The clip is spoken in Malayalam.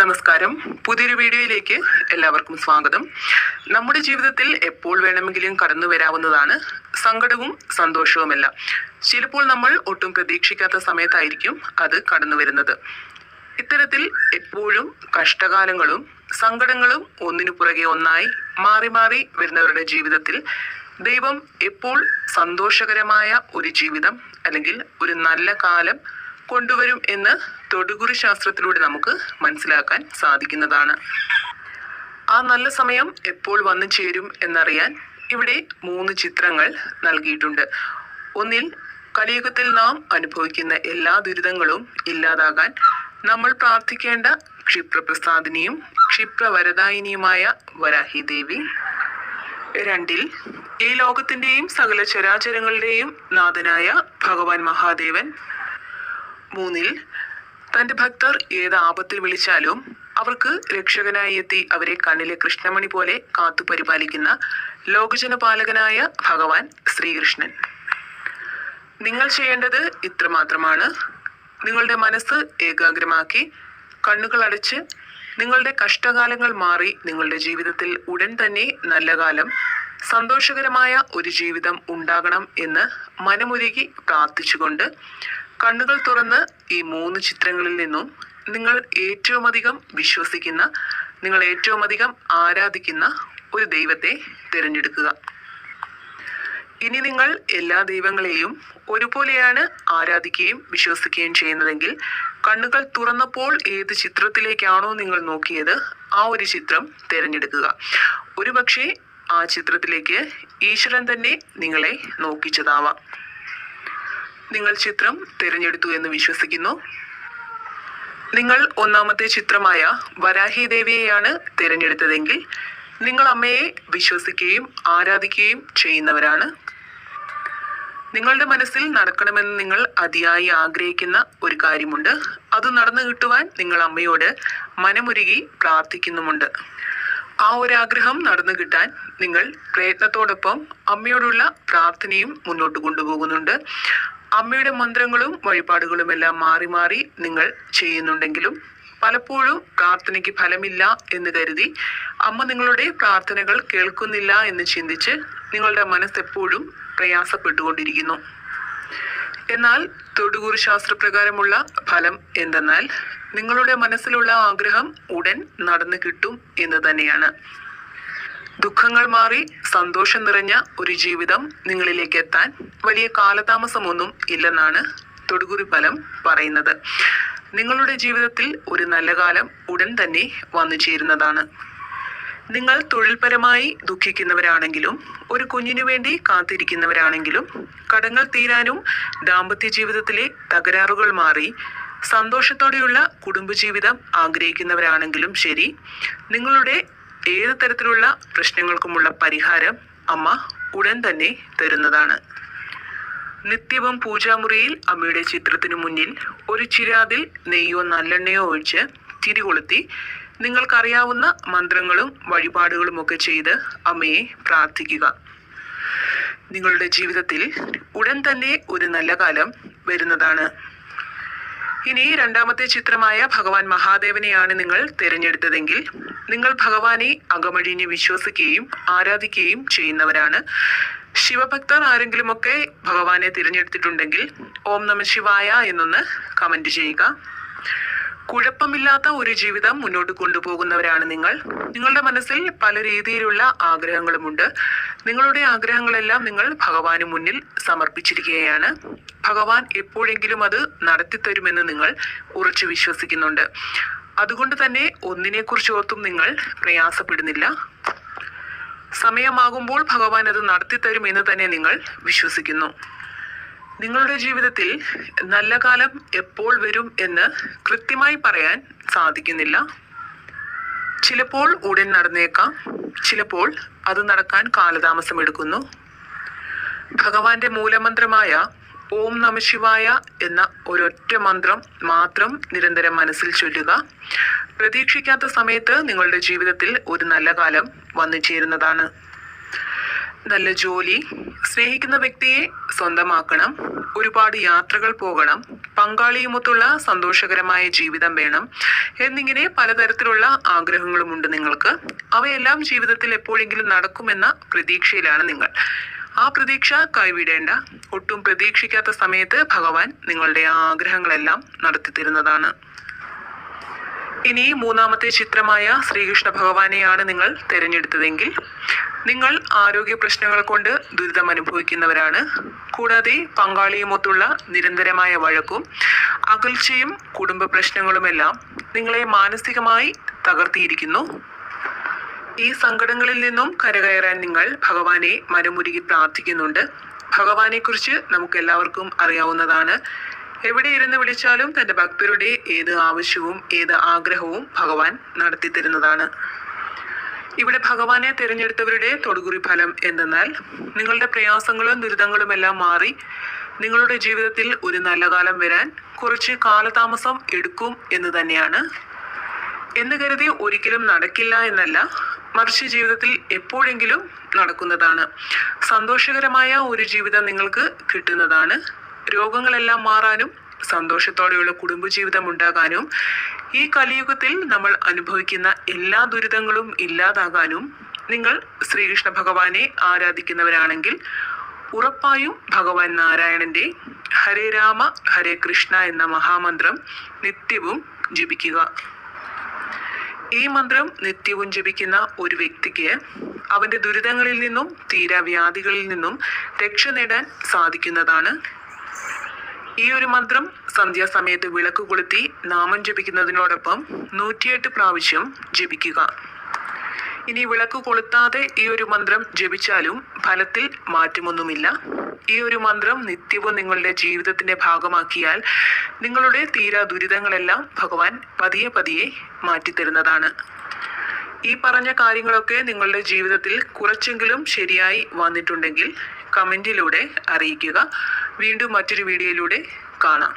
നമസ്കാരം. പുതിയൊരു വീഡിയോയിലേക്ക് എല്ലാവർക്കും സ്വാഗതം. നമ്മുടെ ജീവിതത്തിൽ എപ്പോൾ വേണമെങ്കിലും കടന്നു വരാവുന്നതാണ് സങ്കടവും സന്തോഷവുമെല്ലാം. ചിലപ്പോൾ നമ്മൾ ഒട്ടും പ്രതീക്ഷിക്കാത്ത സമയത്തായിരിക്കും അത് കടന്നു വരുന്നത്. ഇത്തരത്തിൽ എപ്പോഴും കഷ്ടകാലങ്ങളും സങ്കടങ്ങളും ഒന്നിനു പുറകെ ഒന്നായി മാറി മാറി വരുന്നവരുടെ ജീവിതത്തിൽ ദൈവം എപ്പോൾ സന്തോഷകരമായ ഒരു ജീവിതം അല്ലെങ്കിൽ ഒരു നല്ല കാലം കൊണ്ടുവരും എന്ന് തൊടുകുറി ശാസ്ത്രത്തിലൂടെ നമുക്ക് മനസ്സിലാക്കാൻ സാധിക്കുന്നതാണ്. ആ നല്ല സമയം എപ്പോൾ വന്നു ചേരും എന്നറിയാൻ ഇവിടെ മൂന്ന് ചിത്രങ്ങൾ നൽകിയിട്ടുണ്ട്. ഒന്നിൽ കലിയുഗത്തിൽ നാം അനുഭവിക്കുന്ന എല്ലാ ദുരിതങ്ങളും ഇല്ലാതാകാൻ നമ്മൾ പ്രാർത്ഥിക്കേണ്ട ക്ഷിപ്രപ്രസാദിനിയും ക്ഷിപ്രവരദായിനിയുമായ വരാഹി ദേവി രണ്ടിൽ ഈ ലോകത്തിന്റെയും സകല ചരാചരങ്ങളുടെയും നാഥനായ ഭഗവാൻ മഹാദേവൻ മൂന്നിൽ തന്റെ ഭക്തർ ഏത് ആപത്തിൽ വിളിച്ചാലും അവർക്ക് രക്ഷകനായി എത്തി അവരെ കണ്ണിലെ കൃഷ്ണമണി പോലെ കാത്തു പരിപാലിക്കുന്ന ലോകജനപാലകനായ ഭഗവാൻ ശ്രീകൃഷ്ണൻ. നിങ്ങൾ ചെയ്യേണ്ടത് ഇത്രമാത്രമാണ്. നിങ്ങളുടെ മനസ്സ് ഏകാഗ്രമാക്കി കണ്ണുകൾ അടച്ച് നിങ്ങളുടെ കഷ്ടകാലങ്ങൾ മാറി നിങ്ങളുടെ ജീവിതത്തിൽ ഉടൻ തന്നെ നല്ല കാലം സന്തോഷകരമായ ഒരു ജീവിതം ഉണ്ടാകണം എന്ന് മനമുരുകി പ്രാർത്ഥിച്ചുകൊണ്ട് കണ്ണുകൾ തുറന്ന് ഈ മൂന്ന് ചിത്രങ്ങളിൽ നിന്നും നിങ്ങൾ ഏറ്റവും അധികം വിശ്വസിക്കുന്ന നിങ്ങൾ ഏറ്റവും അധികം ആരാധിക്കുന്ന ഒരു ദൈവത്തെ തിരഞ്ഞെടുക്കുക. ഇനി നിങ്ങൾ എല്ലാ ദൈവങ്ങളെയും ഒരുപോലെയാണ് ആരാധിക്കുകയും വിശ്വസിക്കുകയും ചെയ്യുന്നതെങ്കിൽ കണ്ണുകൾ തുറന്നപ്പോൾ ഏത് ചിത്രത്തിലേക്കാണോ നിങ്ങൾ നോക്കിയത് ആ ഒരു ചിത്രം തിരഞ്ഞെടുക്കുക. ഒരുപക്ഷെ ആ ചിത്രത്തിലേക്ക് ഈശ്വരൻ തന്നെ നിങ്ങളെ നോക്കിച്ചതാവാം. നിങ്ങൾ ചിത്രം തിരഞ്ഞെടുത്തു എന്ന് വിശ്വസിക്കുന്നു. നിങ്ങൾ ഒന്നാമത്തെ ചിത്രമായ വരാഹി ദേവിയെയാണ് തിരഞ്ഞെടുത്തതെങ്കിൽ നിങ്ങൾ അമ്മയെ വിശ്വസിക്കുകയും ആരാധിക്കുകയും ചെയ്യുന്നവരാണ്. നിങ്ങളുടെ മനസ്സിൽ നടക്കണമെന്ന് നിങ്ങൾ അതിയായി ആഗ്രഹിക്കുന്ന ഒരു കാര്യമുണ്ട്. അത് നടന്നു കിട്ടുവാൻ നിങ്ങൾ അമ്മയോട് മനമുരുകി പ്രാർത്ഥിക്കുന്നുമുണ്ട്. ആ ഒരു ആഗ്രഹം നടന്നു കിട്ടാൻ നിങ്ങൾ പ്രയത്നത്തോടൊപ്പം അമ്മയോടുള്ള പ്രാർത്ഥനയും മുന്നോട്ട് കൊണ്ടുപോകുന്നുണ്ട്. അമ്മയുടെ മന്ത്രങ്ങളും വഴിപാടുകളും എല്ലാം മാറി മാറി നിങ്ങൾ ചെയ്യുന്നുണ്ടെങ്കിലും പലപ്പോഴും പ്രാർത്ഥനയ്ക്ക് ഫലമില്ല എന്ന് കരുതി അമ്മ നിങ്ങളുടെ പ്രാർത്ഥനകൾ കേൾക്കുന്നില്ല എന്ന് ചിന്തിച്ച് നിങ്ങളുടെ മനസ്സ് എപ്പോഴും പ്രയാസപ്പെട്ടുകൊണ്ടിരിക്കുന്നു. എന്നാൽ തൊടുകൂറ് ശാസ്ത്രപ്രകാരമുള്ള ഫലം എന്തെന്നാൽ നിങ്ങളുടെ മനസ്സിലുള്ള ആഗ്രഹം ഉടൻ നടന്നു കിട്ടും എന്ന് തന്നെയാണ്. ദുഃഖങ്ങൾ മാറി സന്തോഷം നിറഞ്ഞ ഒരു ജീവിതം നിങ്ങളിലേക്ക് എത്താൻ വലിയ കാലതാമസമൊന്നും ഇല്ലെന്നാണ് തൊടുകുറി ഫലം പറയുന്നത്. നിങ്ങളുടെ ജീവിതത്തിൽ ഒരു നല്ല കാലം ഉടൻ തന്നെ വന്നു ചേരുന്നതാണ്. നിങ്ങൾ തൊഴിൽപരമായി ദുഃഖിക്കുന്നവരാണെങ്കിലും ഒരു കുഞ്ഞിനു വേണ്ടി കാത്തിരിക്കുന്നവരാണെങ്കിലും കടങ്ങൾ തീരാനും ദാമ്പത്യ ജീവിതത്തിലെ തകരാറുകൾ മാറി സന്തോഷത്തോടെയുള്ള കുടുംബജീവിതം ആഗ്രഹിക്കുന്നവരാണെങ്കിലും ശരി നിങ്ങളുടെ ഏത് തരത്തിലുള്ള പ്രശ്നങ്ങൾക്കുമുള്ള പരിഹാരം അമ്മ ഉടൻ തന്നെ തരുന്നതാണ്. നിത്യവും പൂജാമുറിയിൽ അമ്മയുടെ ചിത്രത്തിനു മുന്നിൽ ഒരു ചിരാതിൽ നെയ്യോ നല്ലെണ്ണയോ ഒഴിച്ച് തിരി കൊളുത്തി നിങ്ങൾക്കറിയാവുന്ന മന്ത്രങ്ങളും വഴിപാടുകളും ഒക്കെ ചെയ്ത് അമ്മയെ പ്രാർത്ഥിക്കുക. നിങ്ങളുടെ ജീവിതത്തിൽ ഉടൻ തന്നെ ഒരു നല്ല കാലം വരുന്നതാണ്. ഇനി രണ്ടാമത്തെ ചിത്രമായ ഭഗവാൻ മഹാദേവനെയാണ് നിങ്ങൾ തിരഞ്ഞെടുത്തതെങ്കിൽ നിങ്ങൾ ഭഗവാനെ അകമഴിഞ്ഞ് വിശ്വസിക്കുകയും ആരാധിക്കുകയും ചെയ്യുന്നവരാണ്. ശിവഭക്തർ ആരെങ്കിലുമൊക്കെ ഭഗവാനെ തിരഞ്ഞെടുത്തിട്ടുണ്ടെങ്കിൽ ഓം നമ ശിവായ എന്നൊന്ന് കമന്റ് ചെയ്യുക. കുഴപ്പമില്ലാത്ത ഒരു ജീവിതം മുന്നോട്ട് കൊണ്ടുപോകുന്നവരാണ് നിങ്ങൾ. നിങ്ങളുടെ മനസ്സിൽ പല രീതിയിലുള്ള ആഗ്രഹങ്ങളുമുണ്ട്. നിങ്ങളുടെ ആഗ്രഹങ്ങളെല്ലാം നിങ്ങൾ ഭഗവാന് മുന്നിൽ സമർപ്പിച്ചിരിക്കുകയാണ്. ഭഗവാൻ എപ്പോഴെങ്കിലും അത് നടത്തിത്തരുമെന്ന് നിങ്ങൾ ഉറച്ചു വിശ്വസിക്കുന്നുണ്ട്. അതുകൊണ്ട് തന്നെ ഒന്നിനെക്കുറിച്ച് ഓർത്തും നിങ്ങൾ പ്രയാസപ്പെടുന്നില്ല. സമയമാകുമ്പോൾ ഭഗവാൻ അത് നടത്തിത്തരുമെന്ന് തന്നെ നിങ്ങൾ വിശ്വസിക്കുന്നു. നിങ്ങളുടെ ജീവിതത്തിൽ നല്ല കാലം എപ്പോൾ വരും എന്ന് കൃത്യമായി പറയാൻ സാധിക്കുന്നില്ല. ചിലപ്പോൾ ഉടൻ നടന്നേക്കാം. ചിലപ്പോൾ അത് നടക്കാൻ കാലതാമസം എടുക്കുന്നു. ഭഗവാന്റെ മൂലമന്ത്രമായ ഓം നമശിവായ എന്ന ഒരൊറ്റ മന്ത്രം മാത്രം നിരന്തരം മനസ്സിൽ ചൊല്ലുക. പ്രതീക്ഷിക്കാത്ത സമയത്ത് നിങ്ങളുടെ ജീവിതത്തിൽ ഒരു നല്ല കാലം വന്നു ചേരുന്നതാണ്. നല്ല ജോലി സ്നേഹിക്കുന്ന വ്യക്തിയെ സ്വന്തമാക്കണം ഒരുപാട് യാത്രകൾ പോകണം പങ്കാളിയുമൊത്തുള്ള സന്തോഷകരമായ ജീവിതം വേണം എന്നിങ്ങനെ പലതരത്തിലുള്ള ആഗ്രഹങ്ങളുമുണ്ട് നിങ്ങൾക്ക്. അവയെല്ലാം ജീവിതത്തിൽ എപ്പോഴെങ്കിലും നടക്കുമെന്ന പ്രതീക്ഷയിലാണ് നിങ്ങൾ. ആ പ്രതീക്ഷ കൈവിടേണ്ട. ഒട്ടും പ്രതീക്ഷിക്കാത്ത സമയത്ത് ഭഗവാൻ നിങ്ങളുടെ ആഗ്രഹങ്ങളെല്ലാം നടത്തി നടത്തിത്തരുന്നതാണ്. ഇനി മൂന്നാമത്തെ ചിത്രമായ ശ്രീകൃഷ്ണ ഭഗവാനെയാണ് നിങ്ങൾ തിരഞ്ഞെടുത്തതെങ്കിൽ നിങ്ങൾ ആരോഗ്യ പ്രശ്നങ്ങൾ കൊണ്ട് ദുരിതം അനുഭവിക്കുന്നവരാണ്. കൂടാതെ പങ്കാളിയുമൊത്തുള്ള നിരന്തരമായ വഴക്കും അകൽച്ചയും കുടുംബ പ്രശ്നങ്ങളുമെല്ലാം നിങ്ങളെ മാനസികമായി തകർത്തിയിരിക്കുന്നു. ഈ സങ്കടങ്ങളിൽ നിന്നും കരകയറാൻ നിങ്ങൾ ഭഗവാനെ മനമുരുകി പ്രാർത്ഥിക്കുന്നുണ്ട്. ഭഗവാനെക്കുറിച്ച് നമുക്ക് എല്ലാവർക്കും അറിയാവുന്നതാണ് എവിടെ ഇരുന്ന് വിളിച്ചാലും തന്റെ ഭക്തരുടെ ഏത് ആവശ്യവും ഏത് ആഗ്രഹവും ഭഗവാൻ നടത്തി തരുന്നതാണ്. ഇവിടെ ഭഗവാനെ തിരഞ്ഞെടുത്തവരുടെ തൊടുകുറി ഫലം എന്തെന്നാൽ നിങ്ങളുടെ പ്രയാസങ്ങളും ദുരിതങ്ങളും എല്ലാം മാറി നിങ്ങളുടെ ജീവിതത്തിൽ ഒരു നല്ല കാലം വരാൻ കുറച്ച് കാലതാമസം എടുക്കും എന്ന് തന്നെയാണ്. എന്ന് കരുതി ഒരിക്കലും നടക്കില്ല എന്നല്ല മറിച്ച് ജീവിതത്തിൽ എപ്പോഴെങ്കിലും നടക്കുന്നതാണ്. സന്തോഷകരമായ ഒരു ജീവിതം നിങ്ങൾക്ക് കിട്ടുന്നതാണ്. രോഗങ്ങളെല്ലാം മാറാനും സന്തോഷത്തോടെയുള്ള കുടുംബജീവിതം ഉണ്ടാകാനും ഈ കലിയുഗത്തിൽ നമ്മൾ അനുഭവിക്കുന്ന എല്ലാ ദുരിതങ്ങളും ഇല്ലാതാകാനും നിങ്ങൾ ശ്രീകൃഷ്ണ ഭഗവാനെ ആരാധിക്കുന്നവരാണെങ്കിൽ ഉറപ്പായും ഭഗവാൻ നാരായണന്റെ ഹരേ രാമ ഹരേ കൃഷ്ണ എന്ന മഹാമന്ത്രം നിത്യവും ജപിക്കുക. ഈ മന്ത്രം നിത്യവും ജപിക്കുന്ന ഒരു വ്യക്തിക്ക് അവന്റെ ദുരിതങ്ങളിൽ നിന്നും തീരാവ്യാധികളിൽ നിന്നും രക്ഷ നേടാൻ സാധിക്കുന്നതാണ് ഈ ഒരു മന്ത്രം സന്ധ്യാസമയത്ത് വിളക്ക് കൊളുത്തി നാമം ജപിക്കുന്നതിനോടൊപ്പം നൂറ്റിയെട്ട് പ്രാവശ്യം ജപിക്കുക. ഇനി വിളക്ക് കൊളുത്താതെ ഈ ഒരു മന്ത്രം ജപിച്ചാലും ഫലത്തിൽ മാറ്റമൊന്നുമില്ല. ഈ ഒരു മന്ത്രം നിത്യവും നിങ്ങളുടെ ജീവിതത്തിന്റെ ഭാഗമാക്കിയാൽ നിങ്ങളുടെ തീരാ ദുരിതങ്ങളെല്ലാം ഭഗവാൻ പതിയെ പതിയെ മാറ്റിത്തരുന്നതാണ്. ഈ പറഞ്ഞ കാര്യങ്ങളൊക്കെ നിങ്ങളുടെ ജീവിതത്തിൽ കുറച്ചെങ്കിലും ശരിയായി വന്നിട്ടുണ്ടെങ്കിൽ കമന്റിലൂടെ അറിയിക്കുക. വീണ്ടും മറ്റൊരു വീഡിയോയിലൂടെ കാണാം.